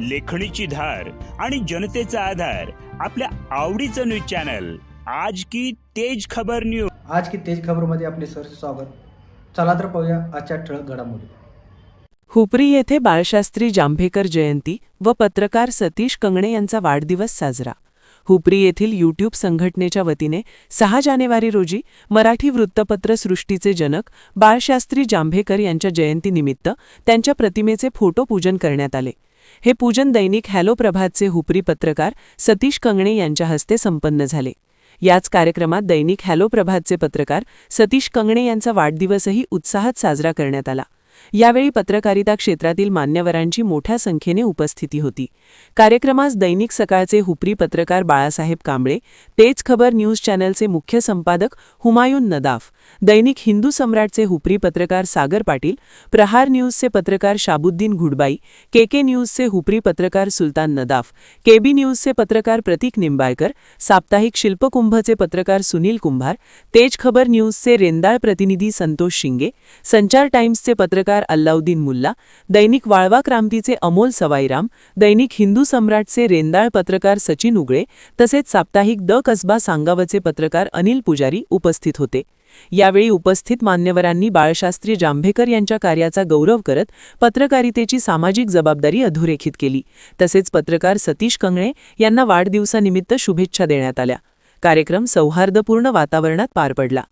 लेखणीची धार आणि जनतेचा आधार आपल्या आवडीचं न्यूज चॅनल. आज की तेज खबर न्यूज आज की तेज खबरमध्ये आपले सर स्वागत. चला तर पाहूया आजच्या ठळक घडामोडी. हुपरी येथे बाळशास्त्री जांभेकर जयंती व पत्रकार सतीश कंगणे यांचा वाढदिवस साजरा. हुपरी येथील यूट्यूब संघटनेच्या वतीने सहा जानेवारी रोजी मराठी वृत्तपत्र सृष्टीचे जनक बाळशास्त्री जांभेकर यांच्या जयंतीनिमित्त त्यांच्या प्रतिमेचे फोटो पूजन करण्यात आले. हे पूजन दैनिक हॅलो प्रभातचे हुपरी पत्रकार सतीश कंगणे यांच्या हस्ते संपन्न झाले. याच कार्यक्रमात दैनिक हॅलो प्रभातचे पत्रकार सतीश कंगणे यांचा वाढदिवसही उत्साहात साजरा करण्यात आला. यावेळी पत्रकारिता क्षेत्रातील मान्यवरांची मोठ्या संख्येने उपस्थिती होती. कार्यक्रमास दैनिक सकाळचे हुपरी पत्रकार बाळासाहेब कांबळे तेज खबर न्यूज चॅनलचे मुख्य संपादक हुमायून नदाफ दैनिक हिंदू सम्राटचे हुपरी पत्रकार सागर पाटील प्रहार न्यूजचे पत्रकार शाबुद्दीन घुडबाई केके न्यूजचे हुपरी पत्रकार सुलतान नदाफ केबी न्यूजचे पत्रकार प्रतीक निंबाळकर साप्ताहिक शिल्पकुंभचे पत्रकार सुनील कुंभार तेज खबर न्यूजचे रेंदाळ प्रतिनिधी संतोष शिंगे संचार टाइम्सचे पत्रकार अल्लाउद्दीन मुल्ला दैनिक वाळवा क्रांतीचे अमोल सवाईराम दैनिक हिंदू सम्राटचे रेंदाळ पत्रकार सचिन उगळे तसेच साप्ताहिक द कसबा सांगावचे पत्रकार अनिल पुजारी उपस्थित होते. यावेळी उपस्थित मान्यवरांनी बाळशास्त्री जांभेकर यांच्या कार्याचा गौरव करत पत्रकारितेची सामाजिक जबाबदारी अधोरेखित केली. तसेच पत्रकार सतीश कंगळे यांना वाढदिवसानिमित्त शुभेच्छा देण्यात आल्या. कार्यक्रम सौहार्दपूर्ण वातावरणात पार पडला.